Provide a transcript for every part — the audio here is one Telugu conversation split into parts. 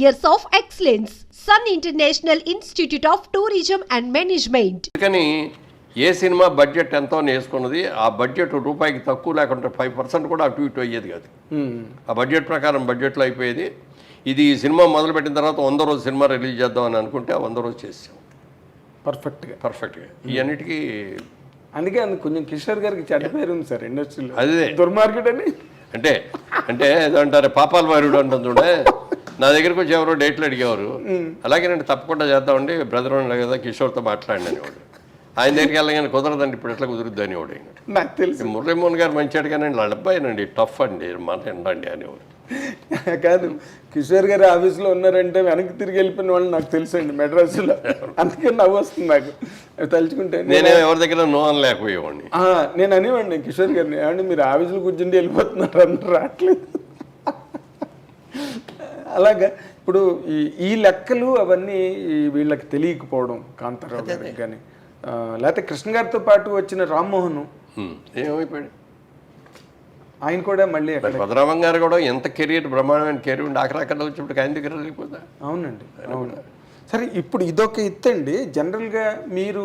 years of excellence. Sun International Institute of Tourism and Management. అందుకని ఏ సినిమా బడ్జెట్ ఎంతో అని వేసుకున్నది ఆ బడ్జెట్ రూపాయికి తక్కువ లేకుంటే ఫైవ్ పర్సెంట్ కూడా అటు ఇటు అయ్యేది కాదు. ఆ బడ్జెట్ ప్రకారం బడ్జెట్లో అయిపోయేది. ఇది ఈ సినిమా మొదలుపెట్టిన తర్వాత వంద రోజు సినిమా రిలీజ్ చేద్దామని అనుకుంటే ఆ వంద రోజు చేసాం పర్ఫెక్ట్గా. పర్ఫెక్ట్గా. ఇవన్నిటికీ అందుకే అందుకు కొంచెం కిషోర్ గారికి చెడ్డ పేరు ఉంది సార్ ఇండస్ట్రీలో. అదే. దుర్మార్కెట్ అని అంటే అంటే ఏదో అంటారు పాపాల వారుడు అంటుంది చూడే. నా దగ్గరికి వచ్చి ఎవరో డేట్లు అడిగేవారు. అలాగే నేను తప్పకుండా చేద్దామండి బ్రదర్ ఉన్నాడు కదా కిషోర్తో మాట్లాడిన అనేవాడు. ఆయన దగ్గరికి వెళ్ళగానే కుదరదండి ఇప్పుడు ఎట్లా కుదురుద్ది అనేవాడు నాకు తెలుసు. మురళీమోహన్ గారు మంచి కానీ వాళ్ళ అబ్బాయినండి టఫ్ అండి మాట ఎండండి అనేవారు కాదు కిషోర్ గారు ఆఫీస్లో ఉన్నారంటే వెనక్కి తిరిగి వెళ్ళిపోయిన వాళ్ళు నాకు తెలుసు అండి మెడ్రాస్లో. అందుకే నవ్వు వస్తుంది నాకు. తలుచుకుంటే నేనే ఎవరి దగ్గర నో అని లేకపోయేవాడిని నేను అనేవాడిని కిషోర్ గారిని ఏమంటే మీరు ఆఫీసులో కూర్చుండి వెళ్ళిపోతున్నారు అందరూ రావట్లేదు. అలాగా. ఇప్పుడు ఈ ఈ లెక్కలు అవన్నీ వీళ్ళకి తెలియకపోవడం కాంతారావు గారికి కానీ లేకపోతే కృష్ణ గారితో పాటు వచ్చిన రామ్మోహన్. ఏమైపోయాడు? ఆయన కూడా మళ్ళీ అక్కడ భద్రామం గారు కూడా ఎంత కెరీర్ బ్రహ్మాండమైన కెరీర్ ఉండి అక్కడ వచ్చినప్పుడు ఆయన దగ్గర వెళ్ళిపోతా? అవునండి అవును. సరే ఇప్పుడు ఇదొక ఎత్తండి జనరల్గా మీరు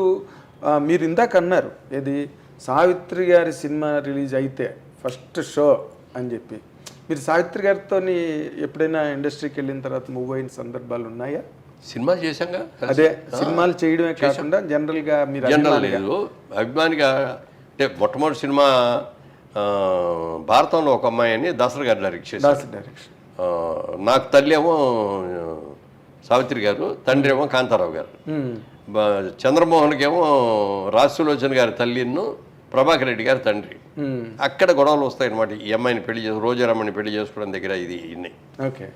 మీరు ఇందాక అన్నారు ఏది సావిత్రి గారి సినిమా రిలీజ్ అయితే ఫస్ట్ షో అని చెప్పి. మీరు సావిత్రి గారితో ఎప్పుడైనా ఇండస్ట్రీకి వెళ్ళిన తర్వాత మూవ్ అయిన సందర్భాలు ఉన్నాయా? సినిమా చేశాంగా అదే సినిమాలు చేయడమే కాకుండా జనరల్గా మీరు జనరల్ లేదు. అభిమానిగా అంటే మొట్టమొదటి సినిమా భారతంలో ఒక అమ్మాయి అని దసరా గారు డైరెక్ట్ చేశారు. డైరెక్షన్. నాకు తల్లి ఏమో సావిత్రి గారు తండ్రి ఏమో కాంతారావు గారు. చంద్రమోహన్కి ఏమో రాసులోచన గారి తల్లిను ప్రభాకర్ రెడ్డి గారి తండ్రి. అక్కడ గొడవలు వస్తాయి అనమాట ఈ అమ్మాయిని పెళ్ళి చేసి రోజారమ్మని పెళ్ళి చేసుకోవడం దగ్గర ఇది ఇన్ని. ఓకే.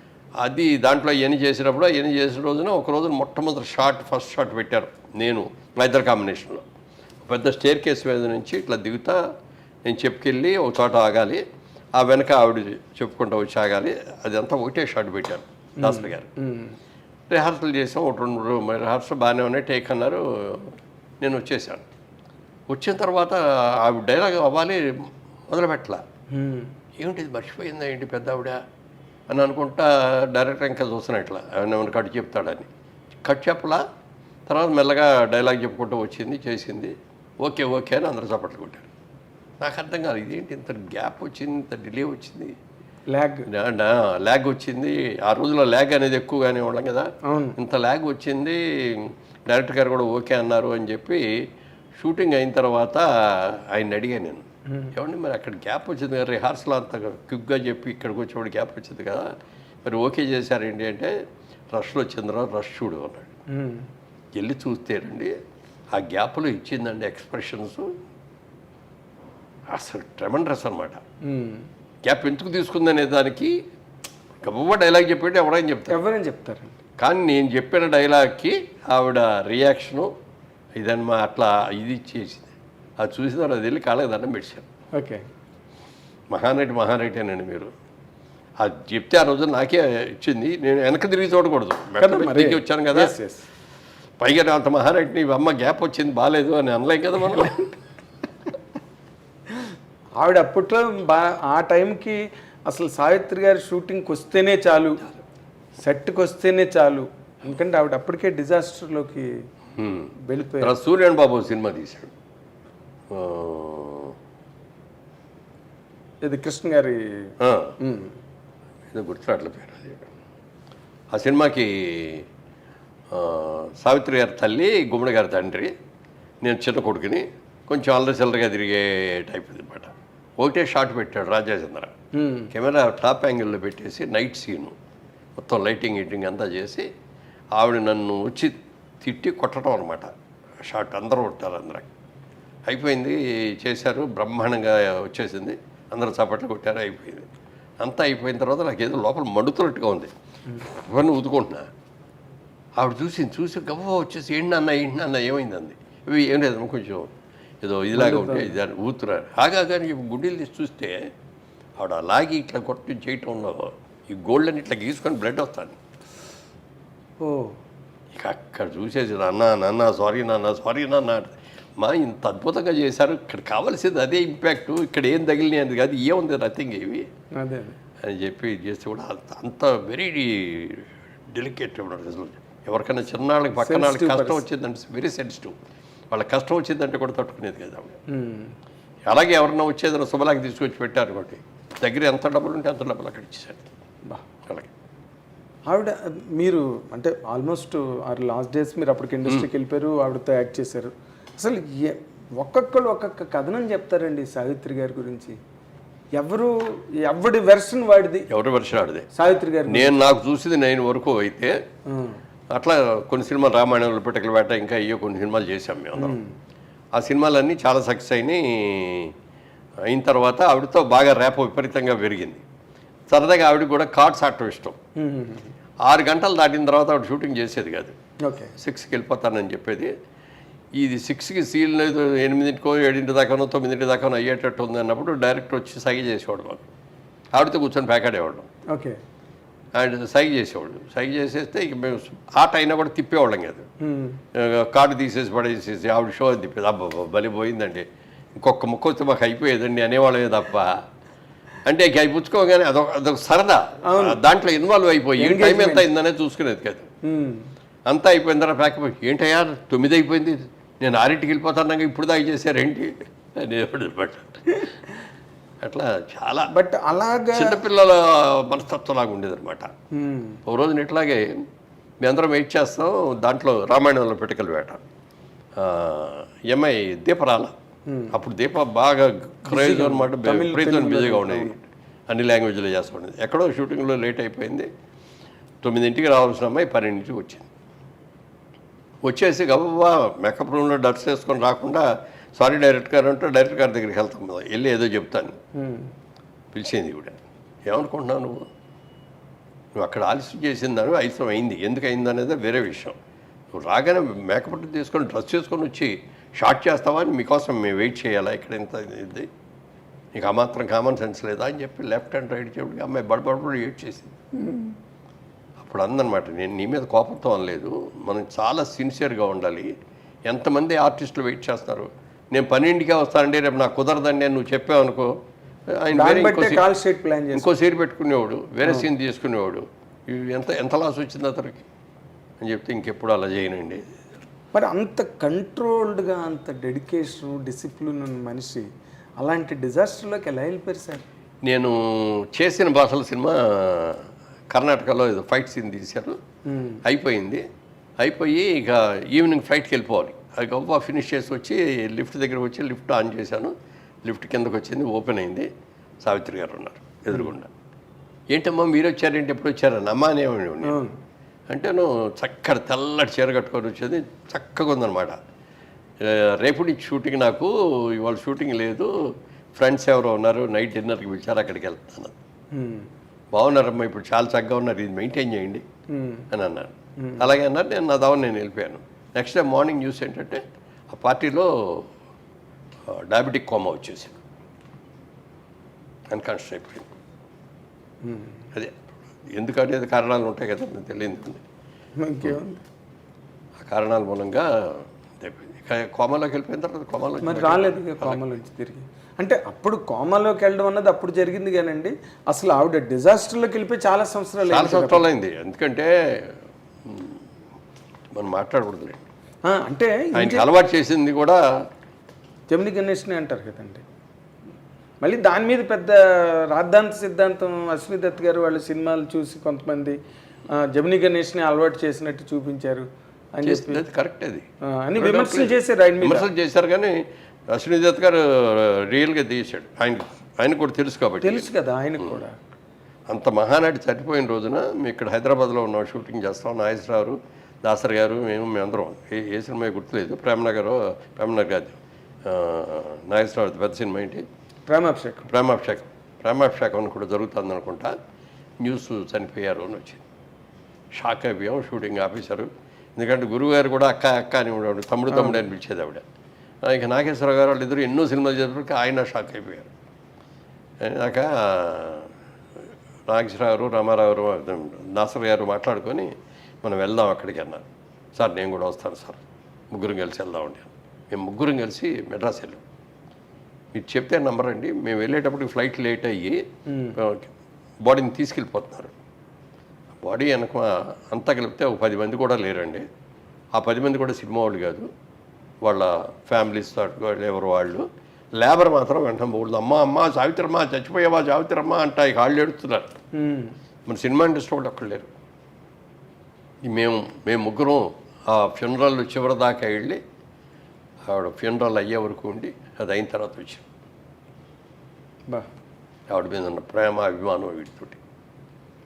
అది దాంట్లో ఎన్ని చేసినప్పుడు ఎన్ని చేసిన రోజున ఒక రోజున మొట్టమొదటి షాట్ ఫస్ట్ షాట్ పెట్టారు నేను ఇద్దరు కాంబినేషన్లో. పెద్ద స్టేర్ కేస్ మీద నుంచి ఇట్లా దిగుతా నేను చెప్పుకెళ్ళి ఒక చోట ఆగాలి ఆ వెనక ఆవిడ చెప్పుకుంటూ వచ్చి ఆగాలి అదంతా ఒకటే షాట్ పెట్టారు దాసరి గారు. రిహార్సల్ చేసాం ఒక రెండు రిహార్సల్ బాగానే ఉన్నాయి టేక్ అన్నారు నేను వచ్చేసాను. వచ్చిన తర్వాత ఆవిడ డైలాగ్ అవ్వాలి మొదలుపెట్టలా. ఏమిటి ఇది మర్చిపోయిందా ఏంటి పెద్ద ఆవిడ అని అనుకుంటా డైరెక్టర్ ఇంకా చూస్తున్నా ఇట్లా. ఏమైనా కట్ చెప్తాడని. కట్ చెప్పలా. తర్వాత మెల్లగా డైలాగ్ చెప్పుకుంటూ వచ్చింది చేసింది. ఓకే ఓకే అని అందరూ చప్పట్లు కొట్టారు. నాకు అర్థం కాదు ఇదేంటి ఇంత గ్యాప్ వచ్చింది ఇంత డిలే వచ్చింది? ల్యాగ్. ల్యాగ్ వచ్చింది. ఆ రోజుల్లో ల్యాగ్ అనేది ఎక్కువగానే వాళ్ళం కదా. ఇంత ల్యాగ్ వచ్చింది. డైరెక్టర్ గారు కూడా ఓకే అన్నారు అని చెప్పి షూటింగ్ అయిన తర్వాత ఆయన అడిగాను నేను ఏమండి మరి అక్కడ గ్యాప్ వచ్చింది కదా రిహార్సల్ అంత క్విక్గా చెప్పి ఇక్కడికి వచ్చేవాడు గ్యాప్ వచ్చింది కదా మరి ఓకే చేశారేంటి అంటే రష్లో వచ్చిందిరా రష్ చూడు అన్నాడు. వెళ్ళి చూస్తేనండి ఆ గ్యాప్లో ఇచ్చిందండి ఎక్స్ప్రెషన్స్ అసలు ట్రెమండ్రస్ అనమాట గ్యాప్ ఎందుకు తీసుకుందనే దానికి గబువ్వ డైలాగ్ చెప్పేటి ఎవరైనా చెప్తారు. ఎవరైనా చెప్తారండి. కానీ నేను చెప్పిన డైలాగ్కి ఆవిడ రియాక్షను ఇదన్నమా అట్లా ఇది ఇచ్చేసింది అది చూసిన తర్వాత వెళ్ళి కాళ్ళకి దండం పెట్టాను ఓకే. మహానటి మహానటేనండి మీరు. అది చెప్తే ఆ రోజు నాకే ఇచ్చింది. నేను వెనక తిరిగి చూడకూడదు. మరి. వచ్చాను కదా. పైగా నా అంత మహానటిని అమ్మ గ్యాప్ వచ్చింది బాగాలేదు అని అనలేం కదా మనం. ఆవిడ అప్పట్లో బా ఆ టైంకి అసలు సావిత్రి గారి షూటింగ్కి వస్తేనే చాలు. సెట్కి వస్తేనే చాలు. ఎందుకంటే ఆవిడ అప్పటికే డిజాస్టర్లోకి. వెళ్ళిపోయారు. తర్వాత సూర్యన్ బాబు సినిమా తీశాడు. ఇది కృష్ణ గారి ఏదో గుర్తురాట్ల పేరు అది. ఆ సినిమాకి సావిత్రి గారి తల్లి గుమ్మడి గారి తండ్రి నేను చిన్న కొడుకుని కొంచెం అల్లరి చిల్లరగా తిరిగే టైప్ అనమాట ఒకటే షాట్ పెట్టాడు రాజాచంద్ర ఉమ్, కెమెరా టాప్ యాంగిల్లో పెట్టేసి నైట్ సీను మొత్తం లైటింగ్ గీటింగ్ అంతా చేసి ఆవిడ నన్ను వచ్చి తిట్టి కొట్టడం అనమాట షాట్ అందరూ కొట్టారు అందరూ. అయిపోయింది చేశారు బ్రహ్మాండంగా వచ్చేసింది. అందరూ చప్పట్లు కొట్టారు అయిపోయింది. అంతా అయిపోయిన తర్వాత నాకు ఏదో లోపల మండుతున్నట్టుగా ఉంది. ఇవన్నీ ఊదుకుంటున్నా ఆవిడ చూసి చూసి గవ్వ వచ్చేసి ఏంటి అన్న ఏంటి అన్న ఏమైంది అంది. ఇవి ఏం లేదమ్మా కొంచెం ఏదో ఇదిలాగా ఉంటే ఇది అని ఊతున్నారు. ఆగా కానీ గుడ్డీలు తీసి చూస్తే ఆవిడ లాగి ఇట్లా కొట్టి చేయటంలో ఈ గోల్డ్ని ఇట్లా గీసుకొని బ్లడ్ వస్తాను ఓ. అక్కడ చూసేసి నాన్న నాన్న సారీ నాన్న సారీ నాన్న మా ఇంత అద్భుతంగా చేశారు. ఇక్కడ కావాల్సింది అదే ఇంపాక్ట్. ఇక్కడ ఏం తగిలినాయి కాదు. ఏముంది నథింగ్ ఇవి అదే అని చెప్పి చేస్తే కూడా అంత అంత వెరీ డెలికేట్ అసలు. ఎవరికైనా చిన్నాళ్ళకి పక్కన వాళ్ళకి కష్టం వచ్చిందంటే వెరీ సెన్సిటివ్ వాళ్ళ కష్టం వచ్చిందంటే కూడా తట్టుకునేది కదా ఉమ్. అలాగే ఎవరన్నా వచ్చేదన్నా శుభలాకి తీసుకొచ్చి పెట్టారు ఒకటి దగ్గర ఎంత డబ్బులు ఉంటే అంత డబ్బులు అక్కడ ఇచ్చేసాడు ఆవిడ మీరు అంటే ఆల్మోస్ట్ ఆరు లాస్ట్ డేస్ మీరు అప్పటికి ఇండస్ట్రీకి వెళ్ళిపోయారు ఆవిడతో యాక్ట్ చేశారు. అసలు ఏ ఒక్కొక్కరు ఒక్కొక్క కథనం చెప్తారండి సావిత్రి గారి గురించి. ఎవరు ఎవడి వెర్షన్ వాడిది? ఎవరి వర్షం ఆడిదే సావిత్రి గారి నేను నాకు చూసింది నేను వరకు అయితే అట్లా కొన్ని సినిమాలు రామాయణంలో పిట్టకల వేట ఇంకా అయ్యో కొన్ని సినిమాలు చేశాం మేము అందరం. ఆ సినిమాలన్నీ చాలా సక్సెస్ అయినాయి. అయిన తర్వాత ఆవిడతో బాగా రేప విపరీతంగా పెరిగింది. సరదాగా ఆవిడ కూడా కార్డ్స్ ఆడటం ఇష్టం. ఉమ్, ఆరు గంటలు దాటిన తర్వాత ఆవిడ షూటింగ్ చేసేది కాదు. ఓకే. సిక్స్కి వెళ్ళిపోతానని చెప్పేది. ఇది సిక్స్కి సీల్ లేదు ఎనిమిదింటికో ఏడింటి దాకానో తొమ్మిదింటి దాకానో అయ్యేటట్టు ఉంది అన్నప్పుడు డైరెక్టర్ వచ్చి సైగ చేసేవాడు మాకు. ఆవిడతో కూర్చొని ప్యాకాడేవాళ్ళం. ఓకే. ఆయన సైగ చేసేవాళ్ళు సైగ చేసేస్తే ఇక మేము ఆట అయినా కూడా తిప్పేవాళ్ళం కాదు. కార్డు తీసేసి పడేసేసి ఆవిడ షో అది తిప్పేది. అబ్బా బలి పోయిందండి. ఇంకొక ముక్క వస్తే మాకు అయిపోయేదండి అనేవాళ్ళమే తప్ప. అంటే అవి పుచ్చుకోగానే అదొక అదొక సరదా. దాంట్లో ఇన్వాల్వ్ అయిపోయి ఏ టైం ఎంత అయిందనే చూసుకునేది కాదు. అంతా అయిపోయిన తర్వాత ప్యాకప్ ఏంటయ్యా? తొమ్మిది అయిపోయింది. నేను ఆరింటికి వెళ్ళిపోతాను ఇప్పుడు దాకా చేశారేంటి అనమాట. అట్లా చాలా బట్ అలాగా చిన్నపిల్లల మనస్తత్వం లాగా ఉండేది అనమాట ఉమ్, ఒక రోజున ఇట్లాగే మీ అందరం వెయిట్ చేస్తాం. దాంట్లో రామాయణంలో పెట్టుకల వేట అమ్మాయి దీపరాల. అప్పుడు దీప బాగా క్రేజ్ అనమాట విపరీతం బిజీగా ఉండేది అన్ని లాంగ్వేజ్లో చేస్తూ ఉండేది ఎక్కడో షూటింగ్లో లేట్ అయిపోయింది. తొమ్మిదింటికి రావాల్సిన అమ్మాయి పన్నెండింటికి వచ్చింది. వచ్చేసి గబా మేకప్ రూమ్లో డ్రెస్ వేసుకొని రాకుండా సారీ డైరెక్టర్ గారు అంటే డైరెక్టర్ గారి దగ్గరికి వెళ్తాం కదా వెళ్ళి ఏదో చెప్తాను. ఉమ్, పిలిచింది కూడా ఏమనుకుంటున్నావు నువ్వు? నువ్వు అక్కడ ఆలస్యం చేసిన దాని ఐసం అయింది. ఎందుకు అయింది అనేది వేరే విషయం. నువ్వు రాగానే మేకప్ తీసుకొని డ్రెస్ చేసుకొని వచ్చి షార్ట్ చేస్తావా అని మీకోసం మేము వెయిట్ చేయాలా? ఇక్కడ ఇంత ఇది. నీకు ఆ మాత్రం కామన్ సెన్స్ లేదా అని చెప్పి లెఫ్ట్ అండ్ రైట్ చెప్పి అమ్మాయి బడబడబడి ఏడ్ చేసింది అప్పుడు అందనమాట నేను నీ మీద కోపంతో అనలేదు. మనం చాలా సిన్సియర్గా ఉండాలి. ఎంతమంది ఆర్టిస్టులు వెయిట్ చేస్తారు నేను పన్నెండుకే వస్తానండి రేపు నాకు కుదరదండి అని నువ్వు చెప్పావు అనుకో ఆయన ఇంకో బట్టే సీ- కాల్ షీట్ ప్లాన్ చేసి ఇంకో సీన్ పెట్టుకునేవాడు వేరే సీన్ తీసుకునేవాడు. ఎంత ఎంత లాస్ వచ్చింది అతనికి? అని చెప్తే ఇంకెప్పుడు అలా చేయనండి. మరి అంత కంట్రోల్డ్గా అంత డెడికేషన్ డిసిప్లిన్ ఉన్న మనిషి అలాంటి డిజాస్టర్లోకి ఎలా వెళ్ళిపోయారు సార్? నేను చేసిన భాషల సినిమా కర్ణాటకలో ఏదో ఫైట్ సీన్ తీశారు. అయిపోయింది. అయిపోయి ఇక ఈవినింగ్ ఫ్లైట్కి వెళ్ళిపోవాలి. అది గొప్ప ఫినిష్ చేసి వచ్చి లిఫ్ట్ దగ్గర వచ్చి లిఫ్ట్ ఆన్ చేశాను. లిఫ్ట్ కిందకు వచ్చింది ఓపెన్ అయింది. సావిత్రి గారు ఉన్నారు ఎదురుగుండా. ఏంటమ్మా మీరు వచ్చారేంటి ఎప్పుడు వచ్చారని అమ్మా అనేవాడు అంటే నువ్వు చక్కటి తెల్లటి చీర కట్టుకొని వచ్చేది చక్కగా ఉందన్నమాట. రేపటి షూటింగ్ నాకు ఇవాళ షూటింగ్ లేదు. ఫ్రెండ్స్ ఎవరో ఉన్నారు నైట్ డిన్నర్కి పిలిచారు అక్కడికి వెళ్తాను బాగున్నారమ్మా ఇప్పుడు చాలా చక్కగా ఉన్నారు ఇది మెయింటైన్ చేయండి అని అన్నాను అలాగే అన్నారు నేను నా దావని నేను వెళ్ళిపోయాను. నెక్స్ట్ డే మార్నింగ్ న్యూస్ ఏంటంటే ఆ పార్టీలో డయాబెటిక్ కోమా వచ్చేసి అన్కాన్షియస్ అయిపోయింది అదే. ఎందుకనేది కారణాలు ఉంటాయి కదా మీకు తెలియదు. ఇంకేముంది? ఆ కారణాల మూలంగా కోమాలోకి వెళ్ళిపోయిన తర్వాత కోమాలో మరి రాలేదు ఇక కోమలో నుంచి తిరిగి. అంటే అప్పుడు కోమాలోకి వెళ్ళడం అన్నది అప్పుడు జరిగింది కానండి. అసలు ఆవిడ డిజాస్టర్లోకి వెళ్ళిపోయి చాలా సంవత్సరాలు చాలా. సంవత్సరాలు అయింది. ఎందుకంటే మనం మాట్లాడకూడదులే. ఆ, అంటే అలవాటు చేసింది కూడా జమిని గణేష్ని అంటారు కదండి. మళ్ళీ దాని మీద పెద్ద రాద్ధాంత సిద్ధాంతం అశ్విని దత్ గారు వాళ్ళ సినిమాలు చూసి కొంతమంది జమిని గణేష్ని అలవాటు చేసినట్టు చూపించారు అని చెప్పి. కరెక్ట్ అది. అని విమర్శలు చేశారు ఆయన విమర్శలు చేశారు కానీ అశ్విని దత్ గారు రియల్గా తీశాడు. ఆయన ఆయన కూడా తెలుసు కాబట్టి. తెలుసు కదా ఆయనకు కూడా. అంత మహానాటి చనిపోయిన రోజున మేము ఇక్కడ హైదరాబాద్లో ఉన్నాం షూటింగ్ చేస్తాం. నాగేశ్వరరావు దాసర్ గారు మేము మేమందరం ఏ ఏ సినిమా గుర్తులేదు. ప్రేమనగర్ ప్రేమనగర్ కాదు. నాగేశ్వరరావు పెద్ద సినిమా ఏంటి? ప్రేమాభిషేకం. ప్రేమాభిషేకం. ప్రేమాభిషేకం అని కూడా జరుగుతుంది అనుకుంటా. న్యూస్ చనిపోయారు అని వచ్చింది. షాక్ అయిపోయాం షూటింగ్ ఆఫీసరు ఎందుకంటే గురువుగారు కూడా అక్క అక్క అని ఉండేవాడు. తమ్ముడు తమ్ముడు అని పిలిచేది ఆవిడ. ఇక నాగేశ్వర గారు వాళ్ళు ఇద్దరు ఎన్నో సినిమాలు చేసినప్పటికీ ఆయన షాక్ అయిపోయారు. అయినాక నాగేశ్వరరావు గారు రామారావు గారు నాసర్ గారు మాట్లాడుకొని మనం వెళ్దాం అక్కడికి అన్నారు. సార్ నేను కూడా వస్తాను సార్. ముగ్గురం కలిసి వెళ్దామండి మేము ముగ్గురం కలిసి మెడ్రాస్ వెళ్ళాం. మీరు చెప్తే నంబర్ అండి. మేము వెళ్ళేటప్పటికి ఫ్లైట్ లేట్ అయ్యి బాడీని తీసుకెళ్ళిపోతున్నారు. బాడీ వెనక అంతా కలిపితే ఒక పది మంది కూడా లేరండి. ఆ పది మంది కూడా సినిమా వాళ్ళు కాదు. వాళ్ళ ఫ్యామిలీస్ ఎవరు వాళ్ళు. లేబర్ మాత్రం వెంటనే పోకూడదు అమ్మ అమ్మ సావిత్రమ్మ చచ్చిపోయావా సావిత్రమ్మ అంట ఇక వాళ్ళు ఏడుస్తున్నారు. ఉమ్. మన సినిమా ఇండస్ట్రీ వాళ్ళు ఒక్కళ్ళు లేరు. మేము మేము ముగ్గురం ఆ ఫ్యూనరల్ చివరి దాకా వెళ్ళి ఆవిడ ఫ్యూనరల్ అయ్యే వరకు ఉండి అది అయిన తర్వాత వచ్చాం బా. ఆవిడ మీద ఉన్న ప్రేమ అభిమానం వీటితోటి.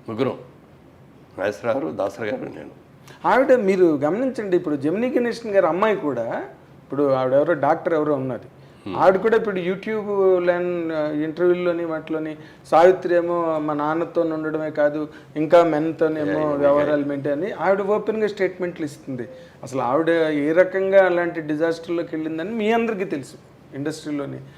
ముగ్గురం. నాగేశ్వరరావు దాసరి గారు నేను. ఆవిడ మీరు గమనించండి ఇప్పుడు జమినీ గణేషన్ గారి అమ్మాయి కూడా ఇప్పుడు ఆవిడ ఎవరో డాక్టర్ ఎవరో ఉన్నది. ఆవిడ కూడా ఇప్పుడు యూట్యూబ్ లైన్ ఇంటర్వ్యూలోని వాటిలోని సావిత్రి ఏమో మా నాన్నతో ఉండడమే కాదు ఇంకా మెన్తోనేమో వ్యవహారాలు మెయింటైన్ అని ఆవిడ ఓపెన్గా స్టేట్మెంట్లు ఇస్తుంది. అసలు ఆవిడ ఏ రకంగా అలాంటి డిజాస్టర్లోకి వెళ్ళిందని మీ అందరికీ తెలుసు. ఇండస్ట్రీలోని